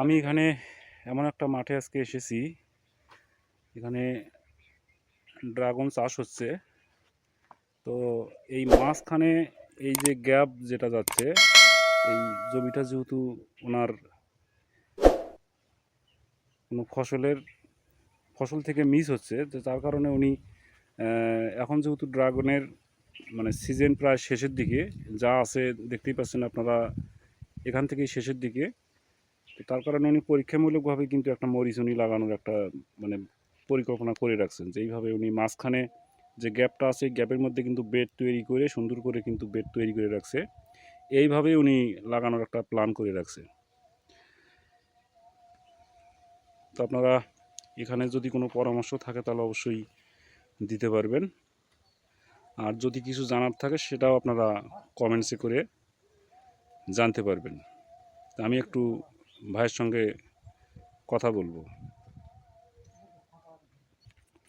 আমি এখানে এমন একটা মাঠে আজকে এসেছি। এখানে ড্রাগন চাষ হচ্ছে। তো এই মাঝখানে এই যে গ্যাপ যেটা যাচ্ছে এই জমিটা যেহেতু ওনার কোনো ফসলের ফসল থেকে মিস হচ্ছে তো তার কারণে উনি এখন যেহেতু ড্রাগনের মানে সিজন প্রায় শেষের দিকে যা আছে দেখতেই পাচ্ছেন আপনারা এখান থেকেই শেষের দিকে। তো তার কারণে উনি পরীক্ষামূলকভাবে কিন্তু একটা মরিচ উনি লাগানোর একটা মানে পরিকল্পনা করে রাখছেন যে এইভাবে উনি মাঝখানে যে গ্যাপটা আছে গ্যাপের মধ্যে কিন্তু বেড তৈরি করে, সুন্দর করে কিন্তু বেড তৈরি করে রাখছে। এইভাবে উনি লাগানোর একটা প্ল্যান করে রাখছে। তো আপনারা এখানে যদি কোনো পরামর্শ থাকে তাহলে অবশ্যই দিতে পারবেন। আর যদি কিছু জানার থাকে সেটাও আপনারা কমেন্টসে করে জানতে পারবেন। আমি একটু ভাইয়ের সঙ্গে কথা বলব।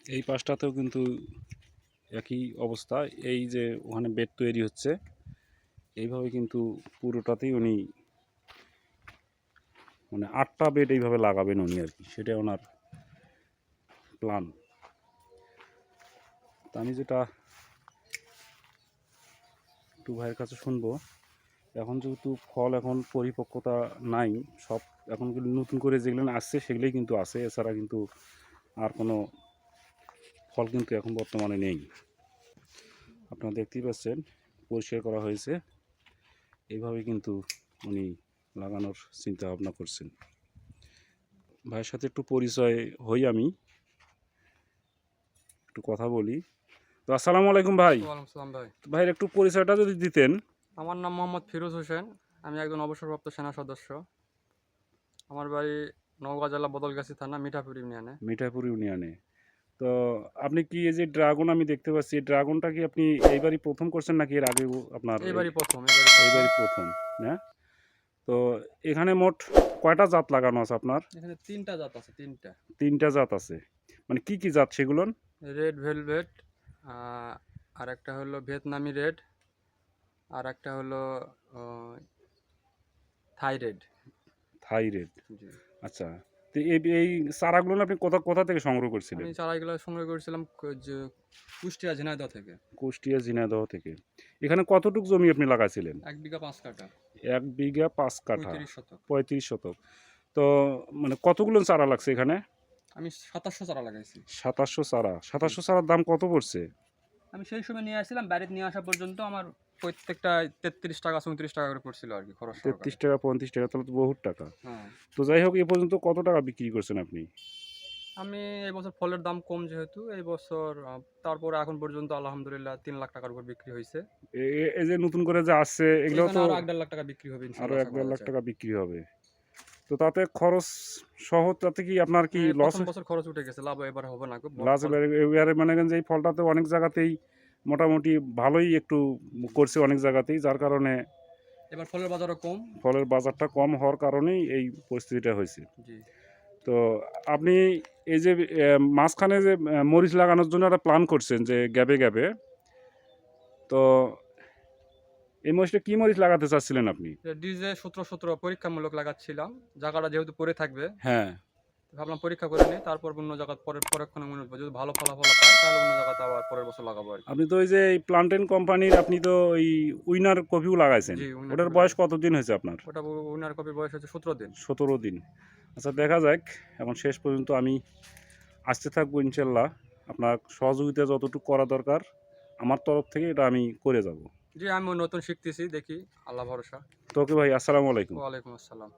এই পাশটাতেও কিন্তু একই অবস্থা। এই যে ওখানে বেড তৈরি হচ্ছে, এইভাবে কিন্তু পুরোটাতেই উনি মানে আটটা বেড এইভাবে লাগাবেন উনি আর কি সেটা ওনার প্ল্যান তা আমি যেটা একটু ভাইয়ের কাছে শুনব এখন যেহেতু ফল এখন পরিপক্কতা নাই সব এখন নতুন করে যেগুলো আসছে সেগুলোই কিন্তু আছে এছাড়া কিন্তু আর কোনো ফল কিন্তু এখন বর্তমানে নেই। আপনারা দেখতেই পাচ্ছেন পরিষ্কার করা হয়েছে। এইভাবে কিন্তু উনি লাগানোর চিন্তা ভাবনা করছেন। ভাইয়ের সাথে একটু পরিচয় হই আমি একটু কথা বলি। তো আসসালামু আলাইকুম ভাই। ভাই। ভাইয়ের একটু পরিচয়টা যদি দিতেন। আমার নাম মোহাম্মদ ফিরোজ হোসেন আমি একজন অবসরপ্রাপ্ত সেনা সদস্য। আমার বাড়ি নওগাঁ জেলা বদলগাছি থানা মিঠাপুর ইউনিয়নে। মিঠাপুর ইউনিয়নে। তো আপনি কি এই যে ড্রাগন আমি দেখতে পাচ্ছি এই ড্রাগনটা কি আপনি এইবারই প্রথম করছেন নাকি এর আগে আপনার এইবারই প্রথম এবারই প্রথম। এইবারই প্রথম হ্যাঁ তো এখানে মোট কয়টা জাত লাগানো আছে আপনার? এখানে তিনটা জাত আছে তিনটা। তিনটা জাত আছে। মানে কি কি জাত সেগুলো রেড ভেলভেট আর একটা হলো ভিয়েতনামি রেড আর একটা হলো থাইরেড থাইরেড আচ্ছা তো এই এই চারাগুলো আপনি কোথা কোথা থেকে সংগ্রহ করছিলেন? আমি চারাগুলো সংগ্রহ করেছিলাম যে কুষ্টিয়া ঝিনাইদহ থেকে। কুষ্টিয়া ঝিনাইদহ থেকে। এখানে কতটুকু জমি আপনি লাগাইছিলেন? এক বিঘা পাঁচ কাটা এক বিঘা পাঁচ কাঠা। পঁয়ত্রিশ শতক। তো মানে কতগুলো চারা লাগছে এখানে? আমি সাতাশশো চারা লাগাইছি। সাতাশশো চারা। সাতাশশো চারার দাম কত পড়ছে? আমি সেই সময় নিয়ে আসছিলাম বাড়িতে নিয়ে আসা পর্যন্ত আমার প্রত্যেকটা তেত্রিশ টাকা চৌত্রিশ টাকা করে পড়ছিল আর কি খরচ তেত্রিশ টাকা পঁয়ত্রিশ টাকা তাহলে তো বহুত টাকা। হ্যাঁ। তো যাই হোক এ পর্যন্ত কত টাকা বিক্রি করছেন আপনি? আমি এই বছর ফলের দাম কম যেহেতু এই বছর তারপরে এখন পর্যন্ত আলহামদুলিল্লাহ তিন লাখ টাকার উপর বিক্রি হয়েছে। এই যে নতুন করে যে আসছে এগুলো তো এক দেড় লাখ টাকা বিক্রি হবে আরও এক দেড় লাখ টাকা বিক্রি হবে। তো তাতে খরচ সহ তাতে কি আপনার কি হ্যাঁ, লস বছর খরচ উঠে গেছে লাভ এবার হবে না খুব এবারে মানে যে এই ফলটাতে অনেক জায়গাতেই মোটামুটি ভালোই একটু করছে অনেক জায়গাতেই যার কারণে এবার ফলের বাজারও কম? ফলের বাজারটা কম হওয়ার কারণেই এই পরিস্থিতিটা হয়েছে। তো আপনি এই যে মাঝখানে যে মরিচ লাগানোর জন্য একটা প্ল্যান করছেন যে গ্যাবে গ্যাবে তো এই মরিচটা কি মরিচ লাগাতে চাচ্ছিলেন আপনি? ডিজে সতেরো সতেরো পরীক্ষামূলক লাগাচ্ছিলাম জায়গাটা যেহেতু পরে থাকবে। হ্যাঁ। ভাবলাম পরীক্ষা করে নিই তারপর অন্য জায়গা পরে পরক্ষণে মনে যদি ভালো ফলাফল পাই তাহলে অন্য জায়গাতে আবার পরের বছর লাগাবো আর কি। আপনি তো ওই যে এই প্লান্টেন কোম্পানির আপনি তো ওই উইনার কপিও লাগাইছেন। জি, winner ওটার কপি। বয়স কতদিন হয়েছে আপনার? ওটা উনার কপির বয়স হচ্ছে সতেরো দিন। সতেরো দিন। আচ্ছা দেখা যাক এখন শেষ পর্যন্ত আমি আসতে থাকব ইনশাল্লাহ। আপনার সহযোগিতা যতটুকু করা দরকার আমার তরফ থেকে এটা আমি করে যাব। জি আমি নতুন শিখতেছি দেখি আল্লাহ ভরসা। তো ওকে ভাই আসসালামু আলাইকুম। ওয়ালাইকুম আসসালাম।